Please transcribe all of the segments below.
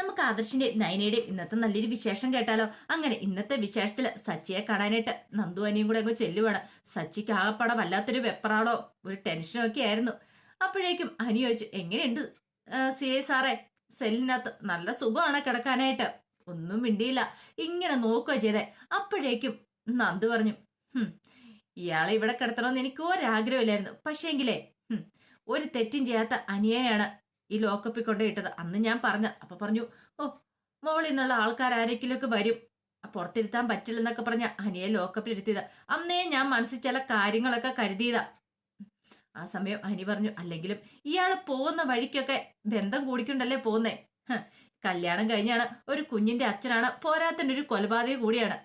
നമുക്ക് ആദർശിന്റെയും നയനയുടെയും ഇന്നത്തെ നല്ലൊരു വിശേഷം കേട്ടാലോ? അങ്ങനെ ഇന്നത്തെ വിശേഷത്തിൽ സച്ചിയെ കാണാനായിട്ട് നന്ദു അനിയും കൂടെ അങ്ങ് ചെല്ലുവാണ്. സച്ചിക്ക് ആകപ്പാടെ വല്ലാത്തൊരു വെപ്പറാടോ ഒരു ടെൻഷനോ ഒക്കെ ആയിരുന്നു. അപ്പോഴേക്കും അനി ചോദിച്ചു എങ്ങനെയുണ്ട് സി ഐ സാറേ? സെല്ലിനകത്ത് നല്ല സുഖമാണ് കിടക്കാനായിട്ട്? ഒന്നും മിണ്ടിയില്ല. ഇങ്ങനെ നോക്കുക ചെയ്തേ. അപ്പോഴേക്കും നന്ദു പറഞ്ഞു ഇയാളെ ഇവിടെ കിടത്തണമെന്ന് എനിക്ക് ഒരാഗ്രഹമില്ലായിരുന്നു. പക്ഷേങ്കിലേ ഒരു തെറ്റും ചെയ്യാത്ത അനിയയാണ് ഈ ലോക്കപ്പിൽ കൊണ്ട് ഇട്ടത്. അന്ന് ഞാൻ പറഞ്ഞ അപ്പൊ പറഞ്ഞു ഓ മോളിൽ നിന്നുള്ള ആൾക്കാർ ആരെങ്കിലുമൊക്കെ വരും. പുറത്തിരുത്താൻ പറ്റില്ലെന്നൊക്കെ പറഞ്ഞ അനിയെ ലോക്കപ്പിൽ ഇരുത്തിയതാ. അന്നേ ഞാൻ മനസ്സിൽ ചില കാര്യങ്ങളൊക്കെ കരുതിയതാ. ആ സമയം അനി പറഞ്ഞു അല്ലെങ്കിലും ഇയാൾ പോകുന്ന വഴിക്കൊക്കെ ബന്ധം കൂടിക്കൊണ്ടല്ലേ പോകുന്നേ? കല്യാണം കഴിഞ്ഞാണ് ഒരു കുഞ്ഞിന്റെ അച്ഛനാണ് പോരാത്തനൊരു കൊലപാതക കൂടിയാണ്.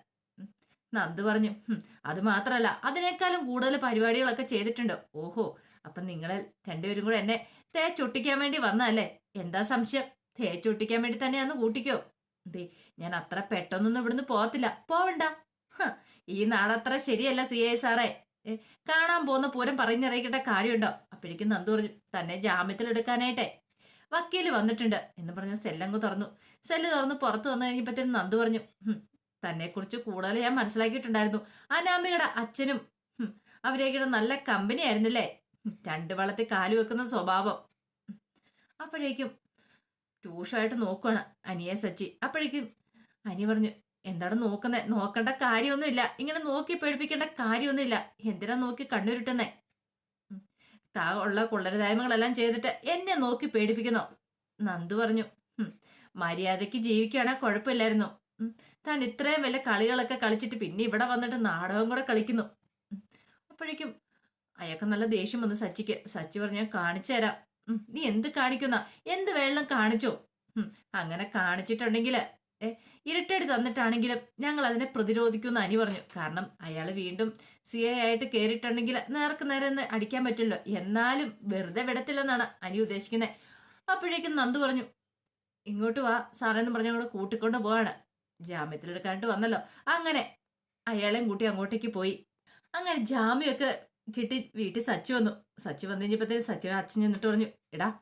നന്ദു പറഞ്ഞു അത് മാത്രമല്ല അതിനേക്കാളും കൂടുതൽ പരിപാടികളൊക്കെ ചെയ്തിട്ടുണ്ട്. ഓഹോ അപ്പൊ നിങ്ങളെ രണ്ടുപേരും കൂടെ എന്നെ തേച്ചൊട്ടിക്കാൻ വേണ്ടി വന്നതല്ലേ? എന്താ സംശയം? തേച്ചൊട്ടിക്കാൻ വേണ്ടി തന്നെ അന്ന് കൂട്ടിക്കോ. ദേ ഞാൻ അത്ര പെട്ടെന്നൊന്നും ഇവിടുന്ന് പോകത്തില്ല. പോവണ്ട. ഈ നാടത്ര ശരിയല്ല സി ഐ സാറേ. കാണാൻ പോകുന്ന പൂരം പറഞ്ഞറിയിക്കട്ടെ കാര്യമുണ്ടോ? അപ്പോഴേക്കും നന്ദു പറഞ്ഞു തന്നെ ജാമ്യത്തിൽ എടുക്കാനായിട്ടെ. വക്കീൽ വന്നിട്ടുണ്ട് എന്ന് പറഞ്ഞ സെല്ലങ്ങ് തുറന്നു. സെല്ല് തുറന്ന് പുറത്ത് വന്നു കഴിഞ്ഞപ്പോഴത്തേനും നന്ദു പറഞ്ഞു തന്നെ കുറിച്ച് കൂടുതൽ ഞാൻ മനസ്സിലാക്കിയിട്ടുണ്ടായിരുന്നു. അനാമികയുടെ അച്ഛനും അവരേക്കിടെ നല്ല കമ്പനി ആയിരുന്നില്ലേ? രണ്ട് വളത്തിൽ കാൽ വെക്കുന്ന സ്വഭാവം. അപ്പോഴേക്കും ട്യൂഷമായിട്ട് നോക്കുവാണ് അനിയെ സച്ചി. അപ്പോഴേക്കും അനി പറഞ്ഞു എന്താണ് നോക്കുന്നത് നോക്കേണ്ട കാര്യമൊന്നുമില്ല. ഇങ്ങനെ നോക്കി പേടിപ്പിക്കേണ്ട കാര്യമൊന്നുമില്ല. എന്തിനാ നോക്കി കണ്ണുരുട്ടുന്നേ? താ ഉള്ള കൊള്ളരുതായ്മകളെല്ലാം ചെയ്തിട്ട് എന്നെ നോക്കി പേടിപ്പിക്കുന്നോ. നന്ദു പറഞ്ഞു മര്യാദയ്ക്ക് ജീവിക്കുകയാണെങ്കിൽ കുഴപ്പമില്ലായിരുന്നു. താൻ ഇത്രയും വലിയ കളികളൊക്കെ കളിച്ചിട്ട് പിന്നെ ഇവിടെ വന്നിട്ട് നാടകം കൂടെ കളിക്കുന്നു. അപ്പോഴേക്കും അയാൾക്ക് നല്ല ദേഷ്യം വന്ന് സച്ചിക്ക് സച്ചി പറഞ്ഞ കാണിച്ചു തരാം. നീ എന്ത് കാണിക്കുന്ന? എന്ത് വെള്ളം കാണിച്ചോ? അങ്ങനെ കാണിച്ചിട്ടുണ്ടെങ്കിൽ ഇരട്ടടി തന്നിട്ടാണെങ്കിലും ഞങ്ങൾ അതിനെ പ്രതിരോധിക്കുമെന്ന് അനി പറഞ്ഞു. കാരണം അയാൾ വീണ്ടും സി എ ആയിട്ട് കയറിയിട്ടുണ്ടെങ്കിൽ നേർക്ക് നേരെ ഒന്ന് അടിക്കാൻ പറ്റില്ലോ എന്നാലും വെറുതെ വിടത്തില്ലെന്നാണ് അനി ഉദ്ദേശിക്കുന്നത് അപ്പോഴേക്കും നന്ദു പറഞ്ഞു ഇങ്ങോട്ട് വാ സാറേന്ന് പറഞ്ഞ ഞങ്ങൾ കൂട്ടിക്കൊണ്ട് പോവാണ്. ജാമ്യത്തിലെടുക്കാനായിട്ട് വന്നല്ലോ. അങ്ങനെ അയാളെയും കൂട്ടി അങ്ങോട്ടേക്ക് പോയി. അങ്ങനെ ജാമ്യമൊക്കെ കിട്ടി. വീട്ടിൽ സച്ചി വന്നു. സച്ചി വന്നു കഴിഞ്ഞപ്പോഴത്തേക്ക് സച്ചിയുടെ അച്ഛൻ ചെന്നിട്ട് പറഞ്ഞു എടാ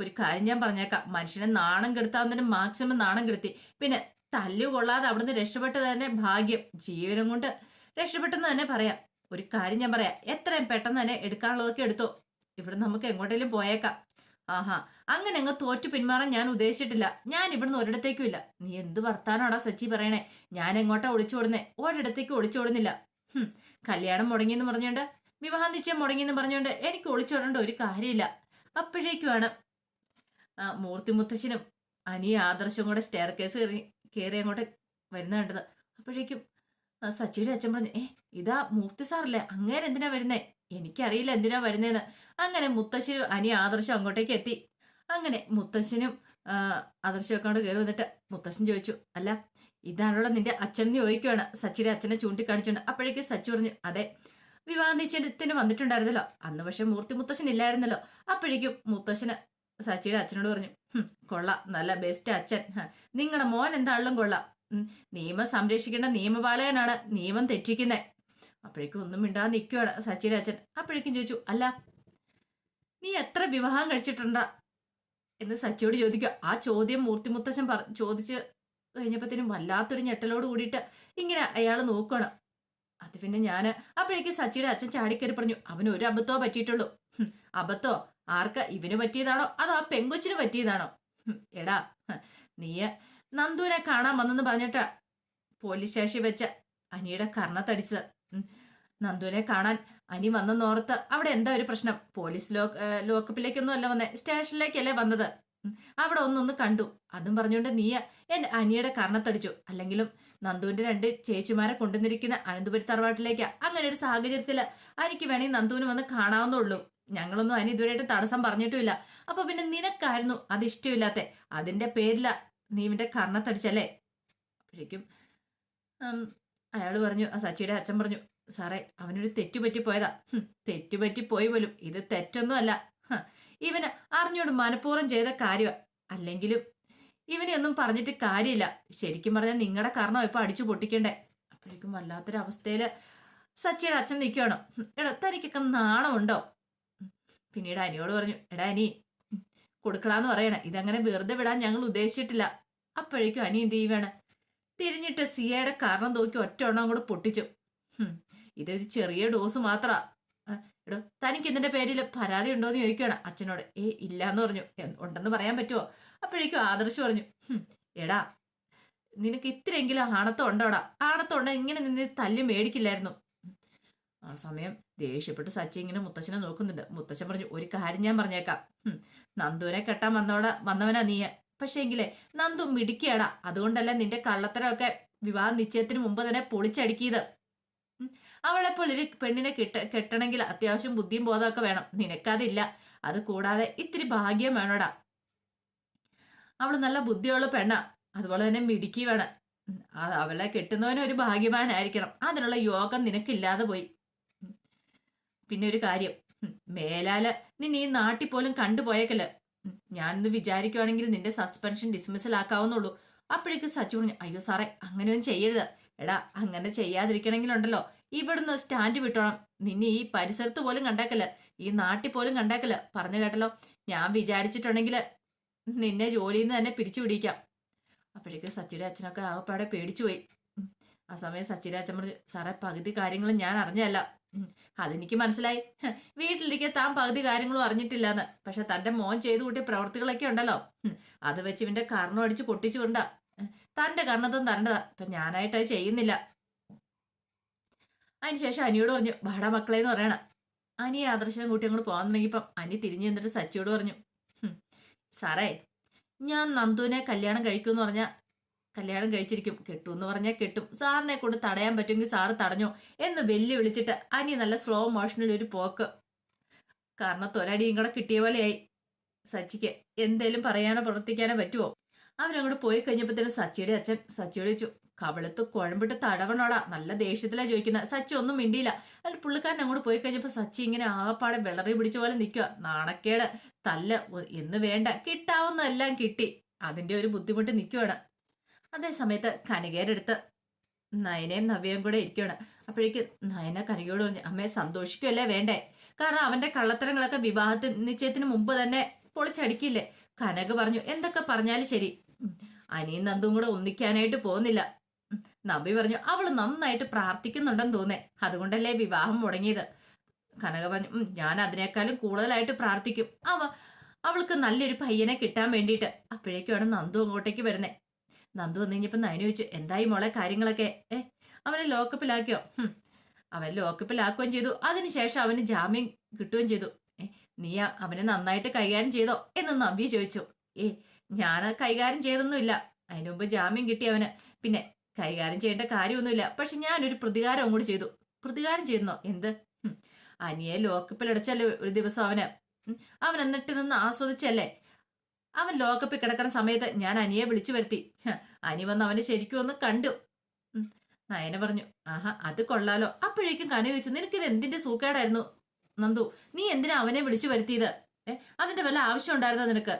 ഒരു കാര്യം ഞാൻ പറഞ്ഞേക്കാം. മനുഷ്യനെ നാണം കെടുത്താവുന്നതിന് മാക്സിമം നാണം കെടുത്തി. പിന്നെ തല്ലു കൊള്ളാതെ അവിടുന്ന് രക്ഷപ്പെട്ടത് തന്നെ ഭാഗ്യം. ജീവനം കൊണ്ട് രക്ഷപ്പെട്ടെന്ന് തന്നെ പറയാം. ഒരു കാര്യം ഞാൻ പറയാം. എത്രയും പെട്ടെന്ന് തന്നെ എടുക്കാനുള്ളതൊക്കെ എടുത്തോ. ഇവിടെ നമുക്ക് എങ്ങോട്ടേലും പോയേക്കാം. ആഹാ. അങ്ങനെ അങ്ങ് തോറ്റു പിന്മാറാൻ ഞാൻ ഉദ്ദേശിച്ചിട്ടില്ല. ഞാൻ ഇവിടുന്ന് ഒരിടത്തേക്കും ഇല്ല. നീ എന്ത് വർത്താനാടാ സച്ചി പറയണേ? ഞാൻ എങ്ങോട്ടാ ഒളിച്ചോടുന്നേ? ഒരിടത്തേക്കും ഒളിച്ചോടുന്നില്ല. കല്യാണം മുടങ്ങിയെന്ന് പറഞ്ഞോണ്ട് വിവാഹം നിശ്ചയം മുടങ്ങിയെന്ന് പറഞ്ഞുകൊണ്ട് എനിക്ക് ഒളിച്ചോടേണ്ട ഒരു കാര്യമില്ല. അപ്പോഴേക്കുമാണ് മൂർത്തി മുത്തശ്ശനും അനിയ ആദർശവും കൂടെ സ്റ്റെയർ കേസ് കയറി കയറി അങ്ങോട്ട് വരുന്ന കണ്ടത്. അപ്പോഴേക്കും സച്ചിയുടെ അച്ഛൻ പറഞ്ഞു ഏ ഇതാ മൂർത്തി സാറല്ലേ അങ്ങേരെ എന്തിനാ വരുന്നേ? എനിക്കറിയില്ല എന്തിനാ വരുന്നേന്ന്. അങ്ങനെ മുത്തശ്ശനും അനി ആദർശം അങ്ങോട്ടേക്ക് എത്തി. അങ്ങനെ മുത്തശ്ശനും ആദർശം ഒക്കെ അങ്ങോട്ട് കയറി വന്നിട്ട് മുത്തശ്ശൻ ചോദിച്ചു അല്ല ഇതാണോടെ നിന്റെ അച്ഛൻ ചോദിക്കുവാണ്. സച്ചിയുടെ അച്ഛനെ ചൂണ്ടിക്കാണിച്ചുകൊണ്ട് അപ്പോഴേക്കും സച്ചി പറഞ്ഞു അതെ വിവാഹ നിശ്ചയത്തിന് വന്നിട്ടുണ്ടായിരുന്നല്ലോ. അന്ന് പക്ഷെ മൂർത്തി മുത്തശ്ശൻ ഇല്ലായിരുന്നല്ലോ. അപ്പോഴേക്കും മുത്തശ്ശന് സച്ചിയുടെ അച്ഛനോട് പറഞ്ഞു കൊള്ള. നല്ല ബെസ്റ്റ് അച്ഛൻ. നിങ്ങളുടെ മോൻ എന്താണെങ്കിലും കൊള്ളാം. നിയമം സംരക്ഷിക്കേണ്ട നിയമപാലകനാണ്. നിയമം തെറ്റിക്കുന്നേ. അപ്പോഴേക്കും ഒന്നും മിണ്ടാതെ നിൽക്കുവാണ് സച്ചിയുടെ അച്ഛൻ. അപ്പോഴേക്കും ചോദിച്ചു അല്ല നീ എത്ര വിവാഹം കഴിച്ചിട്ടുണ്ടാ? എന്ന് സച്ചിയോട് ചോദിക്കുക. ആ ചോദ്യം മൂർത്തിമുത്തശ്ശൻ പറ ചോദിച്ച് കഴിഞ്ഞപ്പോഴത്തേനും വല്ലാത്തൊരു ഞെട്ടലോട് കൂടിയിട്ട് ഇങ്ങനെ അയാൾ നോക്കണം അത് പിന്നെ ഞാൻ. അപ്പോഴേക്ക് സച്ചിയുടെ അച്ഛൻ ചാടിക്കറി പറഞ്ഞു അവന് ഒരു അബദ്ധമോ പറ്റിയിട്ടുള്ളൂ. അബദ്ധോ? ആർക്ക്? ഇവന് പറ്റിയതാണോ? അതോ ആ പെങ്കൊച്ചിന് പറ്റിയതാണോ? എടാ നീ നന്ദുവിനെ കാണാൻ വന്നെന്ന് പറഞ്ഞിട്ടാ പോലീസ് സ്റ്റേഷനിൽ വെച്ച അനിയുടെ കർണത്തടിച്ചത്. നന്ദുവിനെ കാണാൻ അനി വന്നെന്നോർത്ത് അവിടെ എന്താ ഒരു പ്രശ്നം? പോലീസ് ലോ ഏഹ് ലോക്കപ്പിലേക്കൊന്നും അല്ല വന്നേ സ്റ്റേഷനിലേക്കല്ലേ വന്നത്. അവിടെ ഒന്നൊന്ന് കണ്ടു. അതും പറഞ്ഞുകൊണ്ട് നീയ എന്റെ അനിയുടെ കർണത്തടിച്ചു അല്ലെങ്കിലും നന്ദുവിന്റെ രണ്ട് ചേച്ചിമാരെ കൊണ്ടുവന്നിരിക്കുന്ന അനന്തപുരി തറവാട്ടിലേക്ക്. അങ്ങനെ ഒരു സാഹചര്യത്തിൽ എനിക്ക് വേണമെങ്കിൽ നന്ദുവിന് വന്ന് കാണാവുന്നുള്ളൂ ഞങ്ങളൊന്നും അതിന് ഇതുവരെയായിട്ട് തടസ്സം പറഞ്ഞിട്ടുമില്ല. അപ്പൊ പിന്നെ നിനക്കായിരുന്നു അത് ഇഷ്ടമില്ലാത്ത. അതിന്റെ പേരില നീവിന്റെ കർണത്തടിച്ചല്ലേ? അപ്പോഴേക്കും അയാൾ പറഞ്ഞു ആ സച്ചിയുടെ അച്ഛൻ പറഞ്ഞു സാറേ അവനൊരു തെറ്റുപറ്റി പോയതാ. തെറ്റുപറ്റി പോയി പോലും. ഇത് തെറ്റൊന്നും അല്ല ഇവന് അറിഞ്ഞോട് മനഃപൂർവം ചെയ്ത കാര്യ അല്ലെങ്കിലും ഇവനെ ഒന്നും പറഞ്ഞിട്ട് കാര്യമില്ല. ശരിക്കും പറഞ്ഞാൽ നിങ്ങളുടെ കാരണം ഇപ്പൊ അടിച്ചു പൊട്ടിക്കണ്ടേ? അപ്പോഴേക്കും വല്ലാത്തൊരു അവസ്ഥയിൽ സച്ചിയുടെ അച്ഛൻ നിൽക്കുകയാണ് എടാ തനിക്കൊക്കെ നാണമുണ്ടോ. പിന്നീട് അനിയോട് പറഞ്ഞു എടാ അനി കൊടുക്കണാന്ന് പറയണേ. ഇതങ്ങനെ വെറുതെ വിടാൻ ഞങ്ങൾ ഉദ്ദേശിച്ചിട്ടില്ല. അപ്പോഴേക്കും അനി എന്ത് ചെയ്യുവാണ്? തിരിഞ്ഞിട്ട് സിയയുടെ കാരണം നോക്കി ഒറ്റ എണ്ണം കൂടെ പൊട്ടിച്ചു. ഇത് ഇതൊരു ചെറിയ ഡോസ് മാത്ര. എടോ തനിക്ക് ഇതിന്റെ പേരിൽ പരാതി ഉണ്ടോ എന്ന് ചോദിക്കുകയാണ് അച്ഛനോട്. ഏ ഇല്ല എന്ന് പറഞ്ഞു ഉണ്ടെന്ന് പറയാൻ പറ്റുമോ അപ്പോഴേക്കും ആദർശ് പറഞ്ഞു എടാ നിനക്ക് ഇത്രയെങ്കിലും ആണത്തം ഉണ്ടോടാ? ആണത്തം ഉണ്ടോ? ഇങ്ങനെ നിന്ന് തല്ലി മേടിക്കില്ലായിരുന്നു. ആ സമയം ദേഷ്യപ്പെട്ട് സച്ചി ഇങ്ങനെ മുത്തശ്ശനെ നോക്കുന്നുണ്ട്. മുത്തശ്ശൻ പറഞ്ഞു ഒരു കാര്യം ഞാൻ പറഞ്ഞേക്കാം. നന്ദുവിനെ കെട്ടാൻ വന്നോടെ വന്നവനാ നീ പക്ഷേ എങ്കിലേ നന്ദു മിടിക്കുകയാടാ അതുകൊണ്ടല്ല നിന്റെ കള്ളത്തരമൊക്കെ വിവാഹ നിശ്ചയത്തിന് മുമ്പ് തന്നെ പൊളിച്ചടുക്കിയത്. അവളെ ഒരു പെണ്ണിനെ കെട്ട കെട്ടണമെങ്കിൽ അത്യാവശ്യം ബുദ്ധിയും ബോധമൊക്കെ വേണം. നിനക്കതില്ല. അത് കൂടാതെ ഇത്തിരി ഭാഗ്യം വേണോടാ. അവൾ നല്ല ബുദ്ധിയുള്ള പെണ്ണാ. അതുപോലെ തന്നെ മിടുക്കി വേണം. അവളെ കിട്ടുന്നവന് ഒരു ഭാഗ്യവാനായിരിക്കണം. അതിനുള്ള യോഗം നിനക്കില്ലാതെ പോയി. പിന്നെ ഒരു കാര്യം. മേലാല നിന്നെ ഈ നാട്ടിൽ പോലും കണ്ടുപോയേക്കല്ല? ഉം, ഞാനിന്ന് വിചാരിക്കുവാണെങ്കിൽ നിന്റെ സസ്പെൻഷൻ ഡിസ്മിസൽ ആക്കാവുന്നുള്ളൂ അപ്പോഴേക്ക് സച്ചു പറഞ്ഞു അയ്യോ സാറേ അങ്ങനെയൊന്നും ചെയ്യരുത്. എടാ അങ്ങനെ ചെയ്യാതിരിക്കണമെങ്കിലുണ്ടല്ലോ. ഇവിടുന്ന് സ്റ്റാൻഡ് വിട്ടോണം. നിന്നെ ഈ പരിസരത്ത് പോലും കണ്ടേക്കല്ല? ഈ നാട്ടിൽ പോലും കണ്ടേക്കല്ല? പറഞ്ഞു കേട്ടല്ലോ. ഞാൻ വിചാരിച്ചിട്ടുണ്ടെങ്കിൽ നിന്നെ ജോലിയിൽ നിന്ന് തന്നെ പിരിച്ചു പിടിക്കാം അപ്പോഴേക്കും സച്ചിയുടെ അച്ഛനൊക്കെ ആകപ്പാടെ പേടിച്ചു പോയി. ആ സമയം സച്ചിയുടെ അച്ഛൻ പറഞ്ഞു സാറേ പകുതി കാര്യങ്ങളും ഞാൻ അറിഞ്ഞല്ല. അതെനിക്ക് മനസ്സിലായി. വീട്ടിലിരിക്കെ താൻ പകുതി കാര്യങ്ങളും അറിഞ്ഞിട്ടില്ലെന്ന്. പക്ഷെ തന്റെ മോൻ ചെയ്തു കൂട്ടിയ പ്രവർത്തികളൊക്കെ ഉണ്ടല്ലോ. അത് വെച്ച് ഇവന്റെ കർണം അടിച്ച് പൊട്ടിച്ചുകൊണ്ടാ. തന്റെ കർണത്തും തന്റെതാ ഇപ്പൊ ഞാനായിട്ട് അത് ചെയ്യുന്നില്ല. അതിനുശേഷം അനിയോട് പറഞ്ഞു വാടാ മക്കളെ എന്ന് പറയണം. അനി ആദർശനം കൂട്ടി അങ്ങോട്ട് പോകാൻ തുടങ്ങിയപ്പം അനി തിരിഞ്ഞു നിന്നിട്ട് സച്ചിയോട് പറഞ്ഞു "ഹും, സാറേ ഞാൻ നന്ദുവിനെ കല്യാണം കഴിക്കും എന്ന് പറഞ്ഞാൽ കല്യാണം കഴിച്ചിരിക്കും. കെട്ടു എന്ന് പറഞ്ഞാൽ കെട്ടും. സാറിനെ കൊണ്ട് തടയാൻ പറ്റുമെങ്കിൽ സാറ് തടഞ്ഞോ എന്ന് വെല്ലു വിളിച്ചിട്ട് അനി നല്ല സ്ലോ മോഷനിൽ ഒരു പോക്ക്. കാരണം തൊരടിയും കൂടെ കിട്ടിയ പോലെയായി സച്ചിക്ക് എന്തേലും പറയാനോ പ്രവർത്തിക്കാനോ പറ്റുമോ അവരങ്ങോട്ട് പോയി കഴിഞ്ഞപ്പോഴത്തേനും സച്ചിയുടെ അച്ഛൻ സച്ചിയോട് ചോദിച്ചു കവളത്ത് കുഴമ്പിട്ട് തടവണോടാ? നല്ല ദേഷ്യത്തിലാ ചോദിക്കുന്നത് സച്ചി ഒന്നും മിണ്ടിയില്ല. അതിൽ പുള്ളിക്കാരൻ അങ്ങോട്ട് പോയി കഴിഞ്ഞപ്പോൾ സച്ചി ഇങ്ങനെ ആകപ്പാടെ വിളറി പിടിച്ച പോലെ നിൽക്കുക നാണക്കേട്. തല്ല എന്ന് വേണ്ട. കിട്ടാവുന്നതെല്ലാം കിട്ടി. അതിന്റെ ഒരു ബുദ്ധിമുട്ട് നിൽക്കുവാണ് അതേ സമയത്ത് കനകേരെടുത്ത് നയനയും നവ്യയും കൂടെ ഇരിക്കുകയാണ് അപ്പോഴേക്ക് നയന കനകയോട് പറഞ്ഞു അമ്മയെ സന്തോഷിക്കുമല്ലേ വേണ്ടേ? കാരണം അവന്റെ കള്ളത്തരങ്ങളൊക്കെ വിവാഹത്തിന് നിശ്ചയത്തിന് മുമ്പ് തന്നെ പൊളിച്ചടിക്കില്ലേ? കനക പറഞ്ഞു എന്തൊക്കെ പറഞ്ഞാലും ശരി. അനിയും നന്ദും കൂടെ ഒന്നിക്കാനായിട്ട് പോകുന്നില്ല. നബി പറഞ്ഞു അവൾ നന്നായിട്ട് പ്രാർത്ഥിക്കുന്നുണ്ടെന്ന് തോന്നേ. അതുകൊണ്ടല്ലേ വിവാഹം മുടങ്ങിയത്? കനക പറഞ്ഞു ഞാൻ അതിനേക്കാളും കൂടുതലായിട്ട് പ്രാർത്ഥിക്കും. അവ അവൾക്ക് നല്ലൊരു പയ്യനെ കിട്ടാൻ വേണ്ടിയിട്ട്. അപ്പോഴേക്കുമാണ് നന്ദു അങ്ങോട്ടേക്ക് വരുന്നേ. നന്ദു വന്നു കഴിഞ്ഞപ്പോൾ നയന ചോദിച്ചു എന്തായി മോളെ കാര്യങ്ങളൊക്കെ? ഏ അവനെ ലോക്കപ്പിലാക്കിയോ? അവൻ ലോക്കപ്പിലാക്കുകയും ചെയ്തു. അതിനുശേഷം അവന് ജാമ്യം കിട്ടുകയും ചെയ്തു. ഏ നീ അവനെ നന്നായിട്ട് കൈകാര്യം ചെയ്തോ? എന്ന് നവ്യ ചോദിച്ചു. ഏ ഞാൻ കൈകാര്യം ചെയ്തൊന്നുമില്ല. അതിനു മുമ്പ് ജാമ്യം കിട്ടി അവന്. പിന്നെ കൈകാര്യം ചെയ്യേണ്ട കാര്യമൊന്നുമില്ല. പക്ഷെ ഞാനൊരു പ്രതികാരം അങ്ങോട്ട് ചെയ്തു. പ്രതികാരം ചെയ്യുന്നോ? എന്ത്. അനിയെ ലോക്കപ്പിൽ അടച്ചല്ലേ ഒരു ദിവസം അവന്? അവൻ എന്നിട്ട് നിന്ന് ആസ്വദിച്ചല്ലേ? അവൻ ലോക്കപ്പിൽ കിടക്കുന്ന സമയത്ത് ഞാൻ അനിയെ വിളിച്ചു വരുത്തി. അനി വന്ന് അവനെ ശരിക്കും ഒന്ന് കണ്ടു. നയന പറഞ്ഞു ആഹാ അത് കൊള്ളാലോ. അപ്പോഴേക്കും കന ചോദിച്ചു നിനക്കിത് എന്തിന്റെ സൂക്കേടായിരുന്നു? നന്ദു നീ എന്തിനാ അവനെ വിളിച്ചു വരുത്തിയത്? അതിന്റെ വല്ല ആവശ്യം ഉണ്ടായിരുന്നോ നിനക്ക്?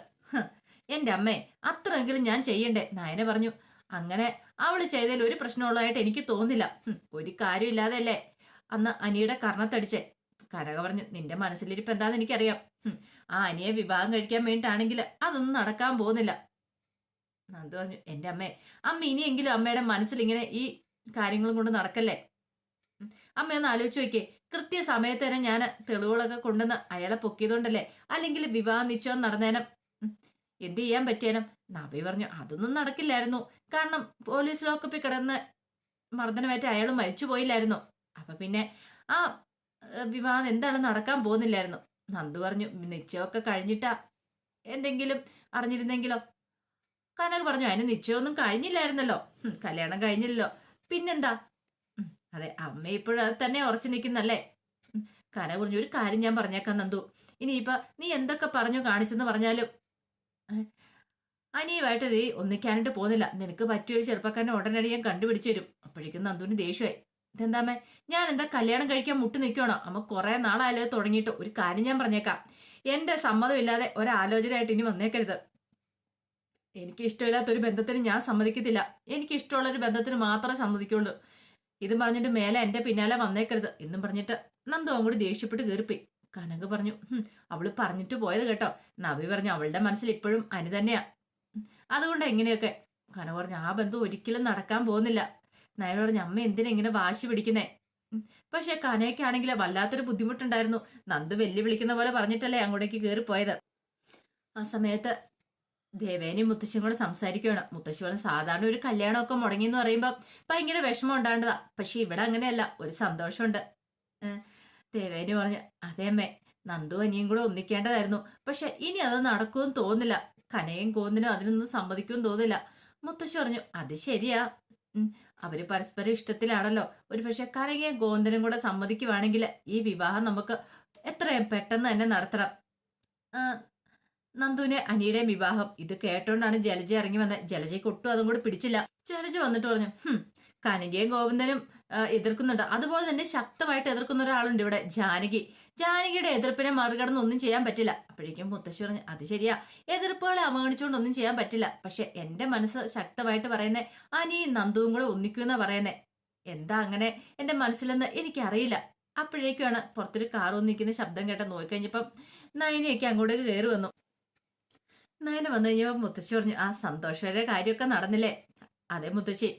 എന്റെ അമ്മേ അത്രയെങ്കിലും ഞാൻ ചെയ്യണ്ടേ? നയന പറഞ്ഞു അങ്ങനെ അവൾ ചെയ്തതിൽ ഒരു പ്രശ്നമുള്ളതായിട്ട് എനിക്ക് തോന്നില്ല ഒരു കാര്യമില്ലാതെയല്ലേ? അന്ന് അനിയുടെ കർണത്തടിച്ചേ കനക പറഞ്ഞു നിന്റെ മനസ്സിലിരിപ്പ് എന്താന്ന് എനിക്കറിയാം. ആ അനിയെ വിവാഹം കഴിക്കാൻ വേണ്ടിയിട്ടാണെങ്കിൽ അതൊന്നും നടക്കാൻ പോകുന്നില്ല. നന്ദു പറഞ്ഞു എന്റെ അമ്മേ അമ്മ ഇനിയെങ്കിലും അമ്മയുടെ മനസ്സിൽ ഇങ്ങനെ ഈ കാര്യങ്ങളും കൊണ്ട് നടക്കല്ലേ? അമ്മ ഒന്ന് ആലോചിച്ച് നോക്കിയേ കൃത്യസമയത്ത് തന്നെ ഞാൻ തെളിവുകളൊക്കെ കൊണ്ടുവന്ന് അയാളെ പൊക്കിയതുകൊണ്ടല്ലേ? അല്ലെങ്കിൽ വിവാഹ നിശ്ചയം നടന്നേനം എന്ത് ചെയ്യാൻ പറ്റിയാലും? നബി പറഞ്ഞു അതൊന്നും നടക്കില്ലായിരുന്നു. കാരണം പോലീസ് ലോക്കപ്പിൽ കിടന്ന് മർദ്ദനമേറ്റ അയാൾ മരിച്ചു പോയില്ലായിരുന്നു. അപ്പൊ പിന്നെ ആ വിവാഹം എന്താണ് നടക്കാൻ പോകുന്നില്ലായിരുന്നു. നന്ദു പറഞ്ഞു നിശ്ചയമൊക്കെ കഴിഞ്ഞിട്ടാ. എന്തെങ്കിലും അറിഞ്ഞിരുന്നെങ്കിലോ? കനക പറഞ്ഞു അതിന് നിശ്ചയമൊന്നും കഴിഞ്ഞില്ലായിരുന്നല്ലോ. കല്യാണം കഴിഞ്ഞില്ലല്ലോ. പിന്നെന്താ? അതെ അമ്മ ഇപ്പോഴത് തന്നെ ഉറച്ചു നിൽക്കുന്നല്ലേ? കനക പറഞ്ഞു ഒരു കാര്യം ഞാൻ പറഞ്ഞേക്കാം നന്ദു. ഇനിയിപ്പൊ നീ എന്തൊക്കെ പറഞ്ഞു കാണിച്ചെന്ന് പറഞ്ഞാലും അനിയുമായിട്ട് നീ ഒന്നിക്കാനായിട്ട് പോകുന്നില്ല. നിനക്ക് പറ്റിയൊരു ചെറുപ്പക്കാരനെ ഉടനടി ഞാൻ കണ്ടുപിടിച്ചു തരും. അപ്പോഴേക്കും നന്ദുവിന് ദേഷ്യമായി. ഇതെന്താമേ ഞാൻ എന്താ കല്യാണം കഴിക്കാൻ മുട്ടി നിൽക്കണോ അമ്മ കുറെ നാളായാലോ തുടങ്ങിയിട്ട്. ഒരു കാര്യം ഞാൻ പറഞ്ഞേക്കാം. എന്റെ സമ്മതമില്ലാതെ ഒരാലോചനയായിട്ട് ഇനി വന്നേക്കരുത്. എനിക്ക് ഇഷ്ടമില്ലാത്ത ഒരു ബന്ധത്തിന് ഞാൻ സമ്മതിക്കത്തില്ല. എനിക്ക് ഇഷ്ടമുള്ള ഒരു ബന്ധത്തിന് മാത്രമേ സമ്മതിക്കുള്ളൂ. ഇതും പറഞ്ഞിട്ട് മേലെ എന്റെ പിന്നാലെ വന്നേക്കരുത് എന്നും പറഞ്ഞിട്ട് നന്ദു അങ്ങോട്ട് ദേഷ്യപ്പെട്ട് കയറിപ്പോയി. കനക പറഞ്ഞു അവൾ പറഞ്ഞിട്ട് പോയത് കേട്ടോ. നവി പറഞ്ഞു അവളുടെ മനസ്സിൽ ഇപ്പോഴും അനി തന്നെയാ. അതുകൊണ്ട് എങ്ങനെയൊക്കെ? കനക പറഞ്ഞു ആ ബന്ധം ഒരിക്കലും നടക്കാൻ പോകുന്നില്ല. നയന പറഞ്ഞു അമ്മ എന്തിനാ ഇങ്ങനെ വാശി പിടിക്കുന്നേ. പക്ഷെ കനയ്ക്കാണെങ്കിൽ വല്ലാത്തൊരു ബുദ്ധിമുട്ടുണ്ടായിരുന്നു. നന്ദു വെല്ലുവിളിക്കുന്ന പോലെ പറഞ്ഞിട്ടല്ലേ അങ്ങോട്ടേക്ക് കയറി പോയത്. ആ സമയത്ത് ദേവേനയും മുത്തശ്ശിയും കൂടെ സംസാരിക്കുകയാണ്. മുത്തശ്ശി പറഞ്ഞ സാധാരണ ഒരു കല്യാണമൊക്കെ മുടങ്ങി എന്ന് പറയുമ്പോൾ ഭയങ്കര വിഷമം ഉണ്ടാണ്ടതാ. പക്ഷെ ഇവിടെ അങ്ങനെയല്ല. ഒരു സന്തോഷമുണ്ട്. ദേവേനി പറഞ്ഞു അതേ അമ്മേ നന്ദു അനിയും കൂടെ ഒന്നിക്കേണ്ടതായിരുന്നു. പക്ഷെ ഇനി അത് നടക്കുമെന്ന് തോന്നില്ല കനയും കോന്നിനും അതിനൊന്നും സമ്മതിക്കുമെന്ന് തോന്നില്ല മുത്തശ്ശി പറഞ്ഞു അത് ശരിയാ. അവർ പരസ്പരം ഇഷ്ടത്തിലാണല്ലോ. ഒരു പക്ഷെ കനകയും ഗോന്തനും കൂടെ സമ്മതിക്കുവാണെങ്കിൽ ഈ വിവാഹം നമുക്ക് എത്രയും പെട്ടെന്ന് തന്നെ നടത്തണം. നന്ദുവിനെ അനിയുടെയും വിവാഹം. ഇത് കേട്ടോണ്ടാണ് ജലജ ഇറങ്ങി വന്നത് ജലജയ്ക്ക് ഒട്ടും അതും കൂടെ പിടിച്ചില്ല. ജലജ വന്നിട്ട് പറഞ്ഞു ഹും കനകയും ഗോവിന്ദനും എതിർക്കുന്നുണ്ട്. അതുപോലെ തന്നെ ശക്തമായിട്ട് എതിർക്കുന്ന ഒരാളുണ്ട് ഇവിടെ ജാനകി. ജാനകിയുടെ എതിർപ്പിനെ മറികടന്ന് ഒന്നും ചെയ്യാൻ പറ്റില്ല. അപ്പോഴേക്കും മുത്തശ്ശി പറഞ്ഞു അത് ശരിയാ. എതിർപ്പുകളെ അവഗണിച്ചുകൊണ്ട് ഒന്നും ചെയ്യാൻ പറ്റില്ല. പക്ഷെ എന്റെ മനസ്സ് ശക്തമായിട്ട് പറയുന്നേ അനി നന്ദുവും കൂടെ ഒന്നിക്കൂന്നാ പറയുന്നേ. എന്താ അങ്ങനെ? എന്റെ മനസ്സിലെന്ന് എനിക്കറിയില്ല. അപ്പോഴേക്കുമാണ് പുറത്തൊരു കാർ ഒന്നിക്കുന്ന ശബ്ദം കേട്ട നോക്കിക്കഴിഞ്ഞപ്പം നയനയൊക്കെ അങ്ങോട്ടേക്ക് കയറി വന്നു. നയന വന്നു കഴിഞ്ഞപ്പോൾ മുത്തശ്ശി പറഞ്ഞു ആ സന്തോഷകര കാര്യമൊക്കെ നടന്നില്ലേ? അതെ മുത്തശ്ശി.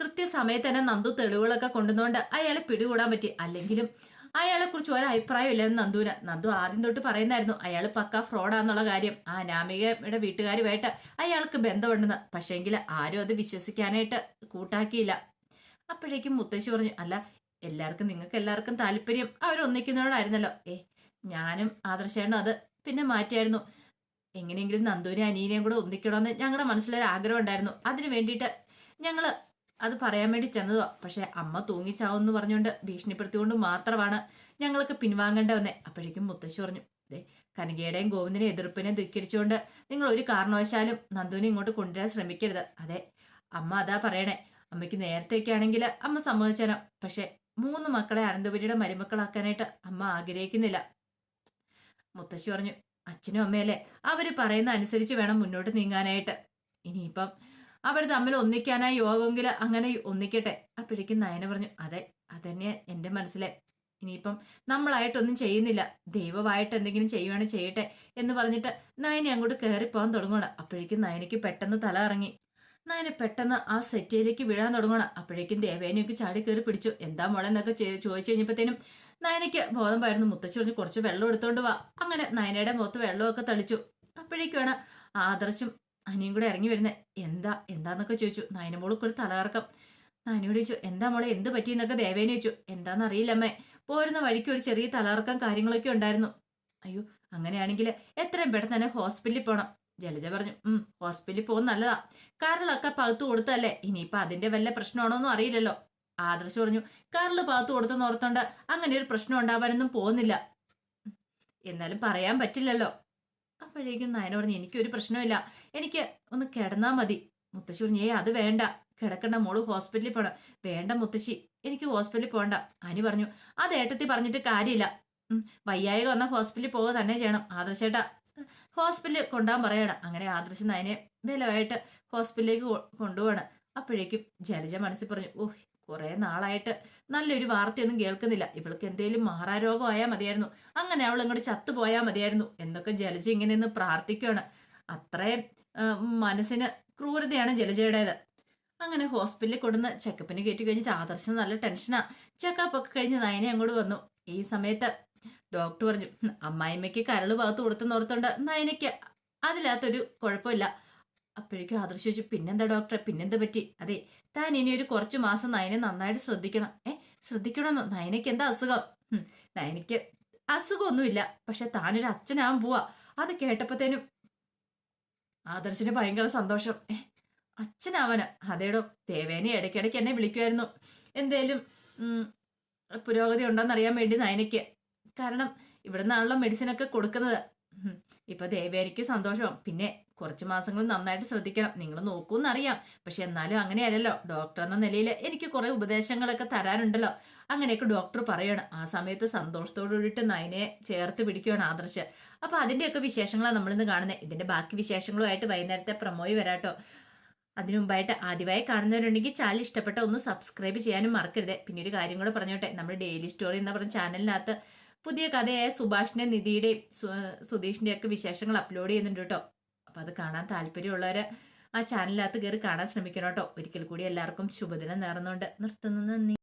കൃത്യസമയത്ത് തന്നെ നന്ദു തെളിവുകളൊക്കെ കൊണ്ടുവന്നുകൊണ്ട് അയാളെ പിടികൂടാൻ പറ്റി. അല്ലെങ്കിലും അയാളെ കുറിച്ച് ഒരു അഭിപ്രായം ഇല്ലായിരുന്നു നന്ദുവിന്. നന്ദു ആദ്യം തൊട്ട് പറയുന്നായിരുന്നു അയാൾ പക്ക ഫ്രോഡാന്നുള്ള കാര്യം. ആ നാമികയുടെ വീട്ടുകാരുമായിട്ട് അയാൾക്ക് ബന്ധമുണ്ടെന്ന്. പക്ഷേങ്കിൽ ആരും അത് വിശ്വസിക്കാനായിട്ട് കൂട്ടാക്കിയില്ല. അപ്പോഴേക്കും മുത്തശ്ശി പറഞ്ഞു അല്ല എല്ലാവർക്കും നിങ്ങൾക്ക് എല്ലാവർക്കും താല്പര്യം. അവരൊന്നിക്കുന്നവരോടായിരുന്നല്ലോ ഏ ഞാനും ആദർശേണ്ണും അത് പിന്നെ മാറ്റിയായിരുന്നു. എങ്ങനെയെങ്കിലും നന്ദുവിനെ അനീനെയും കൂടെ ഒന്നിക്കണമെന്ന് ഞങ്ങളുടെ മനസ്സിലൊരു ആഗ്രഹം ഉണ്ടായിരുന്നു. അതിന് വേണ്ടിയിട്ട് ഞങ്ങൾ അത് പറയാൻ വേണ്ടി ചെന്നതോ. പക്ഷെ അമ്മ തൂങ്ങിച്ചാവെന്ന് പറഞ്ഞുകൊണ്ട് ഭീഷണിപ്പെടുത്തിക്കൊണ്ട് മാത്രമാണ് ഞങ്ങൾക്ക് പിൻവാങ്ങേണ്ട വന്നേ. അപ്പോഴേക്കും മുത്തശ്ശി പറഞ്ഞു ദേ കനകയുടെയും ഗോവിന്ദിനെ എതിർപ്പിനെ ധിക്കരിച്ചുകൊണ്ട് നിങ്ങൾ ഒരു കാരണവശാലും നന്ദുവിനെ ഇങ്ങോട്ട് കൊണ്ടുവരാൻ ശ്രമിക്കരുത്. അതെ അമ്മ അതാ പറയണേ. അമ്മയ്ക്ക് നേരത്തെയൊക്കെ അമ്മ സമ്മതിച്ചേരാം പക്ഷെ മൂന്ന് മക്കളെ അനന്തപുരിയുടെ മരുമക്കളാക്കാനായിട്ട് അമ്മ ആഗ്രഹിക്കുന്നില്ല. മുത്തശ്ശി പറഞ്ഞു അച്ഛനും അമ്മയല്ലേ? അവർ പറയുന്ന അനുസരിച്ച് വേണം മുന്നോട്ട് നീങ്ങാനായിട്ട്. ഇനിയിപ്പം അവർ തമ്മിൽ ഒന്നിക്കാനായി യോഗമെങ്കിൽ അങ്ങനെ ഒന്നിക്കട്ടെ. അപ്പോഴേക്കും നയന പറഞ്ഞു അതെ അതന്നെ എന്റെ മനസ്സിലെ. ഇനിയിപ്പം നമ്മളായിട്ടൊന്നും ചെയ്യുന്നില്ല. ദൈവമായിട്ട് എന്തെങ്കിലും ചെയ്യുവാണെങ്കിൽ ചെയ്യട്ടെ എന്ന് പറഞ്ഞിട്ട് നയനെ അങ്ങോട്ട് കയറിപ്പോകാൻ തുടങ്ങണം അപ്പോഴേക്കും നയനയ്ക്ക് പെട്ടെന്ന് തല ഇറങ്ങി നയന പെട്ടെന്ന് ആ സെറ്റിലേക്ക് വീഴാൻ തുടങ്ങണം അപ്പോഴേക്കും ദേവേനെയൊക്കെ ചാടി കയറി പിടിച്ചു. എന്താ മോളെ? എന്നൊക്കെ ചോദിച്ചു കഴിഞ്ഞപ്പോഴത്തേനും നയനയ്ക്ക് ബോധം പായിരുന്നു. മുത്തശ്ശി കുറച്ച് വെള്ളം എടുത്തോണ്ട് വാ. അങ്ങനെ നയനയുടെ മുഖത്ത് വെള്ളമൊക്കെ തളിച്ചു. അപ്പോഴേക്കുമാണ് ആദർശും അനിയും കൂടെ ഇറങ്ങി വരുന്നത് എന്താ? എന്താന്നൊക്കെ ചോദിച്ചു. നയനമോൾക്ക് ഒരു തലകറക്കം. നാനിയോട് ചോദിച്ചു എന്താ മോളെ? എന്ത് പറ്റിയെന്നൊക്കെ ദേവേനെ ചോദിച്ചു. എന്താണെന്നറിയില്ല അമ്മേ. പോരുന്ന വഴിക്ക് ഒരു ചെറിയ തലകറക്കം കാര്യങ്ങളൊക്കെ ഉണ്ടായിരുന്നു. അയ്യോ അങ്ങനെയാണെങ്കിൽ എത്രയും പെട്ടെന്ന് തന്നെ ഹോസ്പിറ്റലിൽ പോകണം ജലജ പറഞ്ഞു ഉം ഹോസ്പിറ്റലിൽ പോകുന്ന നല്ലതാ. കാറിലൊക്കെ പകുത്തു കൊടുത്തല്ലേ ഇനിയിപ്പൊ അതിന്റെ വല്ല പ്രശ്നമാണോന്നും അറിയില്ലല്ലോ. ആദർശ് പറഞ്ഞു കാറിൽ പകുത്തു കൊടുത്തെന്ന് ഓർത്തോണ്ട് അങ്ങനെ ഒരു പ്രശ്നം ഉണ്ടാവാനൊന്നും പോകുന്നില്ല. എന്നാലും പറയാൻ പറ്റില്ലല്ലോ. അപ്പോഴേക്കും നയന പറഞ്ഞു എനിക്കൊരു പ്രശ്നമില്ല എനിക്ക് ഒന്ന് കിടന്നാൽ മതി. മുത്തശ്ശി പറഞ്ഞു ഏ അത് വേണ്ട. കിടക്കണ്ട മോൾ ഹോസ്പിറ്റലിൽ പോണം. വേണ്ട മുത്തശ്ശി എനിക്ക് ഹോസ്പിറ്റലിൽ പോകണ്ട. അനി പറഞ്ഞു അത് ഏട്ടത്തി പറഞ്ഞിട്ട് കാര്യമില്ല. വയ്യായക വന്ന ഹോസ്പിറ്റലിൽ പോവുക തന്നെ ചെയ്യണം. ആദർശേട്ടാ ഹോസ്പിറ്റലിൽ കൊണ്ടുപോകാൻ പറയണം. അങ്ങനെ ആദർശ് നയനെ ബലമായിട്ട് ഹോസ്പിറ്റലിലേക്ക് കൊണ്ടുപോകണം അപ്പോഴേക്കും ജലജ മനസ്സിൽ പറഞ്ഞു ഓഹ് കുറെ നാളായിട്ട് നല്ലൊരു വാർത്തയൊന്നും കേൾക്കുന്നില്ല. ഇവൾക്ക് എന്തേലും മാറാരോഗം ആയാൽ മതിയായിരുന്നു. അങ്ങനെ അവൾ ഇങ്ങോട്ട് ചത്തുപോയാൽ മതിയായിരുന്നു. എന്നൊക്കെ ജലജ ഇങ്ങനെ നിന്ന് പ്രാർത്ഥിക്കുകയാണ്. അത്രയും മനസ്സിന് ക്രൂരതയാണ് ജലജയുടേത്. അങ്ങനെ ഹോസ്പിറ്റലിൽ കൊടുന്ന് ചെക്കപ്പിന് കയറ്റി കഴിഞ്ഞിട്ട് ആദർശം നല്ല ടെൻഷനാ. ചെക്കപ്പ് ഒക്കെ കഴിഞ്ഞ് നയനെ അങ്ങോട്ട് വന്നു. ഈ സമയത്ത് ഡോക്ടർ പറഞ്ഞു "ഹും, അമ്മായിമ്മയ്ക്ക് കരൾ ഭാഗത്ത് കൊടുത്തു നോർത്തുണ്ട് നയനയ്ക്ക് അതിനകത്തൊരു കുഴപ്പമില്ല. അപ്പോഴേക്കും ആദർശ് ചോദിച്ചു പിന്നെന്താ ഡോക്ടറെ പിന്നെന്താ പറ്റി? അതെ താൻ ഇനി ഒരു കുറച്ച് മാസം നയനെ നന്നായിട്ട് ശ്രദ്ധിക്കണം. ഏ ശ്രദ്ധിക്കണമെന്നോ നയനയ്ക്ക് എന്താ അസുഖം? നയനയ്ക്ക് അസുഖമൊന്നുമില്ല. പക്ഷെ താനൊരു അച്ഛനാവാൻ പോവാ. അത് കേട്ടപ്പോഴത്തേനും ആദർശിന് ഭയങ്കര സന്തോഷം. ഏ അച്ഛനാവന? അതേടോ ദേവേനെ ഇടയ്ക്കിടയ്ക്ക് എന്നെ വിളിക്കുമായിരുന്നു. എന്തേലും പുരോഗതി ഉണ്ടോന്നറിയാൻ വേണ്ടി നയനയ്ക്ക്. കാരണം ഇവിടെ നിന്നാണല്ലോ മെഡിസിനൊക്കെ കൊടുക്കുന്നത്. ഇപ്പൊ ദേവേനിക്ക് സന്തോഷവും പിന്നെ കുറച്ച് മാസങ്ങൾ നന്നായിട്ട് ശ്രദ്ധിക്കണം. നിങ്ങൾ നോക്കൂന്നറിയാം. പക്ഷെ എന്നാലും അങ്ങനെയല്ലല്ലോ. ഡോക്ടർ എന്ന നിലയിൽ എനിക്ക് കുറെ ഉപദേശങ്ങളൊക്കെ തരാനുണ്ടല്ലോ. അങ്ങനെയൊക്കെ ഡോക്ടർ പറയണം. ആ സമയത്ത് സന്തോഷത്തോടു കൂടിയിട്ട് നയനെ ചേർത്ത് പിടിക്കുകയാണ് ആദർശ്. അപ്പൊ അതിന്റെയൊക്കെ വിശേഷങ്ങളാണ് നമ്മളിന്ന് കാണുന്നത്. ഇതിന്റെ ബാക്കി വിശേഷങ്ങളുമായിട്ട് വൈകുന്നേരത്തെ പ്രമോയി വരാട്ടോ. അതിനു മുമ്പായിട്ട് ആദ്യമായി കാണുന്നവരുണ്ടെങ്കിൽ ചാനൽ ഇഷ്ടപ്പെട്ട ഒന്ന് സബ്സ്ക്രൈബ് ചെയ്യാനും മറക്കരുത്. പിന്നെ ഒരു കാര്യം കൂടെ പറഞ്ഞോട്ടെ. നമ്മുടെ ഡെയിലി സ്റ്റോറി എന്ന് പറഞ്ഞ ചാനലിനകത്ത് പുതിയ കഥയായ സുഭാഷിന്റെ നിധിയുടെയും സുധീഷിന്റെ ഒക്കെ വിശേഷങ്ങൾ അപ്ലോഡ് ചെയ്യുന്നുണ്ട് കേട്ടോ അപ്പൊ അത് കാണാൻ താല്പര്യമുള്ളവര് ആ ചാനലിനകത്ത് കയറി കാണാൻ ശ്രമിക്കണം കേട്ടോ ഒരിക്കൽ കൂടി എല്ലാവർക്കും ശുഭദിനം നേർന്നുകൊണ്ട് നിർത്തുന്നു. നന്ദി.